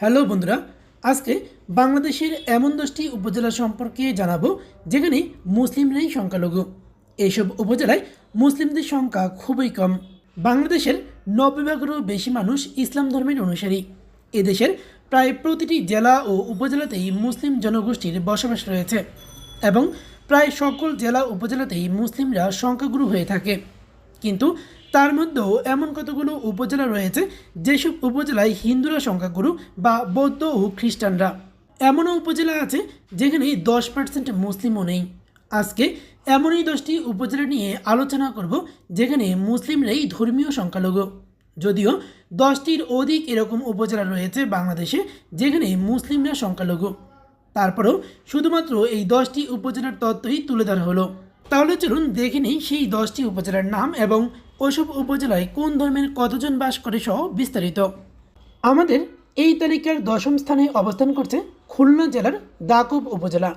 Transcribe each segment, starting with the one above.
Hello বন্ধুরা, আজকে বাংলাদেশের এমন দশটি উপজেলা সম্পর্কে জানাব যেখানে মুসলিমরাই সংখ্যালঘু। এইসব উপজেলায় মুসলিমদের সংখ্যা খুবই কম। বাংলাদেশের নব্বই ভাগেরও বেশি মানুষ ইসলাম ধর্মের অনুসারী। এদেশের প্রায় প্রতিটি জেলা ও উপজেলাতেই মুসলিম জনগোষ্ঠীর বসবাস রয়েছে এবং প্রায় সকল জেলা উপজেলাতেই মুসলিমরা সংখ্যাগুরু হয়ে থাকে। কিন্তু তার মধ্যেও এমন কতগুলো উপজেলা রয়েছে যেসব উপজেলায় হিন্দুরা সংখ্যাগুরু বা বৌদ্ধ ও খ্রিস্টানরা? এমনও উপজেলা আছে যেখানে দশ পার্সেন্ট মুসলিমও নেই। আজকে এমনই দশটি উপজেলা নিয়ে আলোচনা করব যেখানে মুসলিমরাই ধর্মীয় সংখ্যালঘু। যদিও দশটির অধিক এরকম উপজেলা রয়েছে বাংলাদেশে যেখানে মুসলিমরা সংখ্যালঘু। তারপরেও শুধুমাত্র এই দশটি উপজেলার তত্ত্বই তুলে ধরা হলো। তাহলে চলুন দেখে নিই সেই দশটি উপজেলার নাম এবং ওসব উপজেলায় কোন ধর্মের কতজন বাস করে সহ বিস্তারিত। আমাদের এই তালিকার দশম স্থানে অবস্থান করছে খুলনা জেলার দাকুব উপজেলা।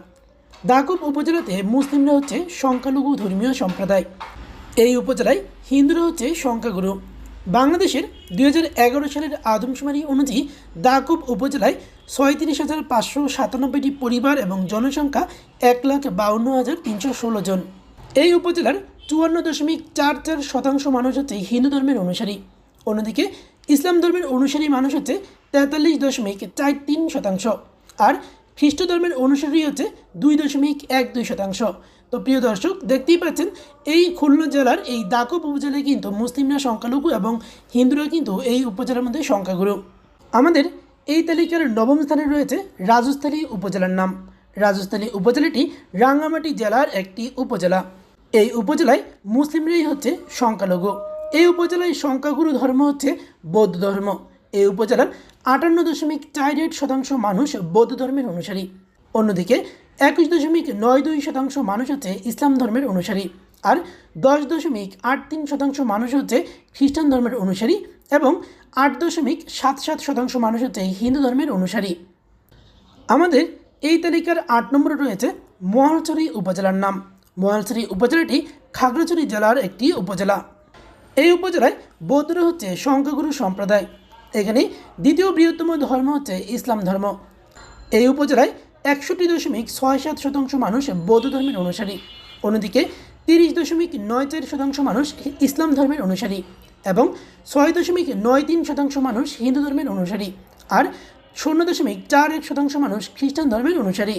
দাকুব উপজেলাতে মুসলিমরা হচ্ছে সংখ্যালঘু ধর্মীয় সম্প্রদায়। এই উপজেলায় হিন্দুরা হচ্ছে সংখ্যাগুরু। বাংলাদেশের দু হাজার এগারো সালের আদমশুমারি অনুযায়ী দাকুব উপজেলায় ছয়ত্রিশ হাজার পাঁচশো সাতানব্বইটি পরিবার এবং জনসংখ্যা এক লাখ বাউন্ন হাজার তিনশো ষোলো জন। এই উপজেলার চুয়ান্ন দশমিক চার চার শতাংশ মানুষ হচ্ছে হিন্দু ধর্মের অনুসারী। অন্যদিকে ইসলাম ধর্মের অনুসারী মানুষ হচ্ছে তেতাল্লিশ দশমিক চার তিন শতাংশ আর খ্রিস্ট ধর্মের অনুসারী হচ্ছে দুই দশমিক এক দুই শতাংশ। তো প্রিয় দর্শক, দেখতেই পাচ্ছেন, এই খুলনা জেলার এই দাকব উপজেলায় কিন্তু মুসলিমরা সংখ্যালঘু এবং হিন্দুরা কিন্তু এই উপজেলার মধ্যে সংখ্যাগুরু। আমাদের এই তালিকার নবম স্থানে রয়েছে রাজস্থলী উপজেলার নাম। রাজস্থলী উপজেলাটি রাঙ্গামাটি জেলার একটি উপজেলা। এই উপজেলায় মুসলিমরাই হচ্ছে সংখ্যালঘু। এই উপজেলায় সংখ্যাগুরু ধর্ম হচ্ছে বৌদ্ধ ধর্ম। এই উপজেলার আটান্ন দশমিক চার আট শতাংশ মানুষ বৌদ্ধ ধর্মের অনুসারী। অন্যদিকে একুশ দশমিক নয় দুই শতাংশ মানুষ হচ্ছে ইসলাম ধর্মের অনুসারী। আর দশ দশমিক আট তিন শতাংশ মানুষ হচ্ছে খ্রিস্টান ধর্মের অনুসারী এবং আট দশমিক সাত সাত শতাংশ মানুষ হচ্ছে হিন্দু ধর্মের অনুসারী। আমাদের এই তালিকার আট নম্বরে রয়েছে মহালছড়ি উপজেলার নাম। মহালছড়ি উপজেলাটি খাগড়াছড়ি জেলার একটি উপজেলা। এই উপজেলায় বৌদ্ধরা হচ্ছে সংখ্যাগুরু সম্প্রদায়। এখানে দ্বিতীয় বৃহত্তম ধর্ম হচ্ছে ইসলাম ধর্ম। এই উপজেলায় একষট্টি দশমিক ছয় সাত শতাংশ মানুষ বৌদ্ধ ধর্মের অনুসারী। অন্যদিকে তিরিশ দশমিক নয় চার শতাংশ মানুষ ইসলাম ধর্মের অনুসারী এবং ছয় দশমিক নয় তিন শতাংশ মানুষ হিন্দু ধর্মের অনুসারী। আর শূন্য দশমিক চার এক শতাংশ মানুষ খ্রিস্টান ধর্মের অনুসারী।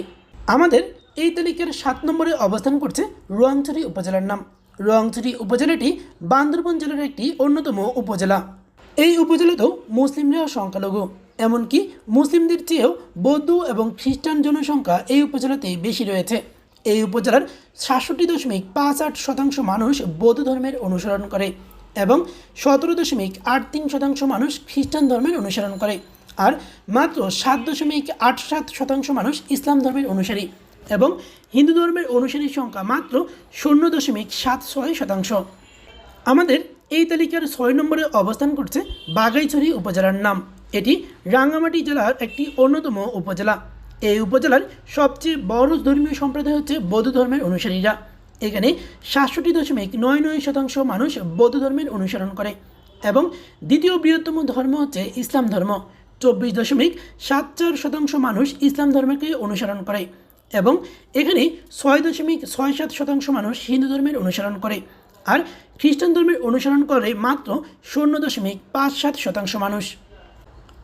আমাদের এই তালিকার সাত নম্বরে অবস্থান করছে রোয়াংছড়ি উপজেলার নাম। রোয়াংছড়ি উপজেলাটি বান্দরবন জেলার একটি অন্যতম উপজেলা। এই উপজেলাতেও মুসলিমরাও সংখ্যালঘু। এমনকি মুসলিমদের চেয়েও বৌদ্ধ এবং খ্রিস্টান জনসংখ্যা এই উপজেলাতে বেশি রয়েছে। এই উপজেলার সাতষট্টি দশমিক পাঁচ আট শতাংশ মানুষ বৌদ্ধ ধর্মের অনুসরণ করে এবং সতেরো দশমিক আট তিন শতাংশ মানুষ খ্রিস্টান ধর্মের অনুসরণ করে। আর মাত্র সাত দশমিক আট সাত শতাংশ মানুষ ইসলাম ধর্মের অনুসারী। এবং হিন্দু ধর্মের অনুসারীর সংখ্যা মাত্র শূন্য দশমিক সাত ছয় শতাংশ। আমাদের এই তালিকার ছয় নম্বরে অবস্থান করছে বাগাইছড়ি উপজেলার নাম। এটি রাঙ্গামাটি জেলার একটি অন্যতম উপজেলা। এই উপজেলার সবচেয়ে বড় ধর্মীয় সম্প্রদায় হচ্ছে বৌদ্ধ ধর্মের অনুসারীরা। এখানে সাতষট্টি দশমিক নয় নয় শতাংশ মানুষ বৌদ্ধ ধর্মের অনুসরণ করে এবং দ্বিতীয় বৃহত্তম ধর্ম হচ্ছে ইসলাম ধর্ম। চব্বিশ দশমিক সাত চার শতাংশ মানুষ ইসলাম ধর্মকে অনুসরণ করে। এবং এখানে ছয় দশমিক ছয় সাত শতাংশ মানুষ হিন্দু ধর্মের অনুসরণ করে। আর খ্রিস্টান ধর্মের অনুসরণ করে মাত্র শূন্য দশমিক পাঁচ সাত শতাংশ মানুষ।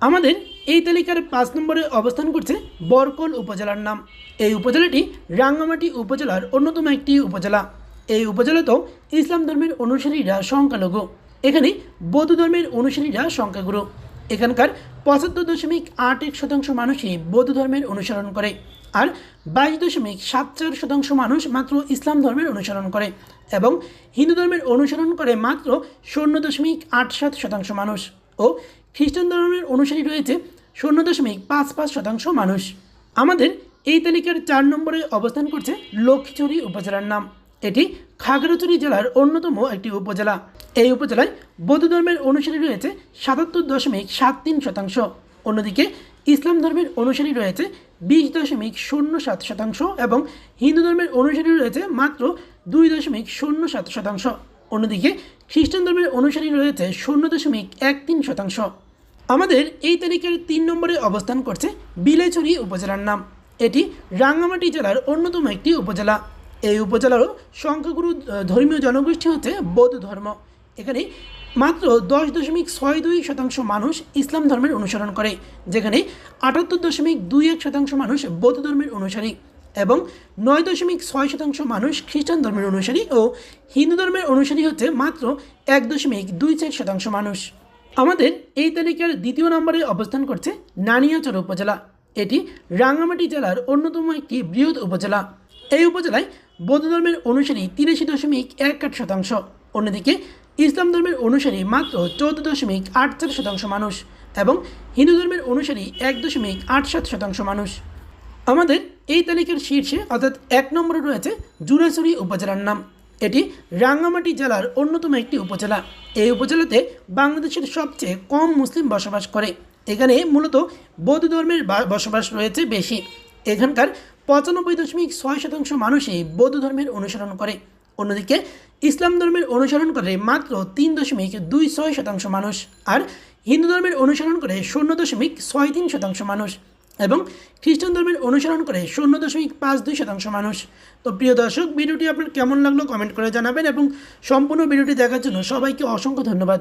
আমাদের এই তালিকার পাঁচ নম্বরে অবস্থান করছে বরকল উপজেলার নাম। এই উপজেলাটি রাঙ্গামাটি উপজেলার অন্যতম একটি উপজেলা। এই উপজেলাতেও ইসলাম ধর্মের অনুসারীরা সংখ্যালঘু। এখানে বৌদ্ধ ধর্মের অনুসারীরা সংখ্যাগুরু। এখানকার পঁচাত্তর দশমিক আট এক শতাংশ মানুষই বৌদ্ধ ধর্মের অনুসরণ করে। আর বাইশ দশমিক সাত চার শতাংশ মানুষ মাত্র ইসলাম ধর্মের অনুসরণ করে এবং হিন্দু ধর্মের অনুসরণ করে মাত্র শূন্য দশমিক আট সাত শতাংশ মানুষ ও খ্রিস্টান ধর্মের অনুসারী রয়েছে শূন্য দশমিক পাঁচ পাঁচ শতাংশ মানুষ। আমাদের এই তালিকার চার নম্বরে অবস্থান করছে লক্ষ্মীছড়ি উপজেলার নাম। এটি খাগড়াছড়ি জেলার অন্যতম একটি উপজেলা। এই উপজেলায় বৌদ্ধ ধর্মের অনুসারী রয়েছে সাতাত্তর দশমিক সাত তিন শতাংশ। অন্যদিকে ইসলাম ধর্মের অনুসারী রয়েছে বিশ দশমিক শূন্য সাত শতাংশ এবং হিন্দু ধর্মের অনুসারী রয়েছে মাত্র দুই দশমিক শূন্য সাত শতাংশ। অন্যদিকে খ্রিস্টান ধর্মের অনুসারী রয়েছে শূন্য দশমিক এক তিন শতাংশ। আমাদের এই তালিকার তিন নম্বরে অবস্থান করছে বিলেছড়ি উপজেলার নাম। এটি রাঙ্গামাটি জেলার অন্যতম একটি উপজেলা। এই উপজেলারও সংখ্যাগুরু ধর্মীয় জনগোষ্ঠী হচ্ছে বৌদ্ধ ধর্ম। এখানে মাত্র দশ দশমিক ছয় দুই শতাংশ মানুষ ইসলাম ধর্মের অনুসরণ করে, যেখানে আটাত্তর দশমিক দুই এক শতাংশ মানুষ বৌদ্ধ ধর্মের অনুসারী এবং নয় দশমিক ছয় শতাংশ মানুষ খ্রিস্টান ধর্মের অনুসারী ও হিন্দু ধর্মের অনুসারী হচ্ছে মাত্র এক দশমিক দুই চার শতাংশ মানুষ। আমাদের এই তালিকার দ্বিতীয় নম্বরে অবস্থান করছে নানিয়াচর উপজেলা। এটি রাঙ্গামাটি জেলার অন্যতম একটি বৃহৎ উপজেলা। এই উপজেলায় বৌদ্ধ ধর্মের অনুসারী তিরাশি দশমিক এক আট শতাংশ। অন্যদিকে ইসলাম ধর্মের অনুসারী মাত্র চৌদ্দ দশমিক আট চার শতাংশ মানুষ এবং হিন্দু ধর্মের অনুসারী এক দশমিক আট সাত শতাংশ মানুষ। আমাদের এই তালিকার শীর্ষে অর্থাৎ এক নম্বরে রয়েছে জুরাছড়ি উপজেলার নাম। এটি রাঙ্গামাটি জেলার অন্যতম একটি উপজেলা। এই উপজেলাতে বাংলাদেশের সবচেয়ে কম মুসলিম বসবাস করে। এখানে মূলত বৌদ্ধ ধর্মের বসবাস রয়েছে বেশি। এখানকার পঁচানব্বই দশমিক ছয় শতাংশ মানুষই বৌদ্ধ ধর্মের অনুসরণ করে। অন্যদিকে ইসলাম ধর্মের অনুসরণ করে মাত্র তিন দশমিক দুই ছয় শতাংশ মানুষ আর হিন্দু ধর্মের অনুসরণ করে শূন্য দশমিক ছয় তিন শতাংশ মানুষ এবং খ্রিস্টান ধর্মের অনুসরণ করে শূন্য দশমিক পাঁচ দুই শতাংশ মানুষ। তো প্রিয় দর্শক, ভিডিওটি আপনার কেমন লাগল কমেন্ট করে জানাবেন এবং সম্পূর্ণ ভিডিওটি দেখার জন্য সবাইকে অসংখ্য ধন্যবাদ।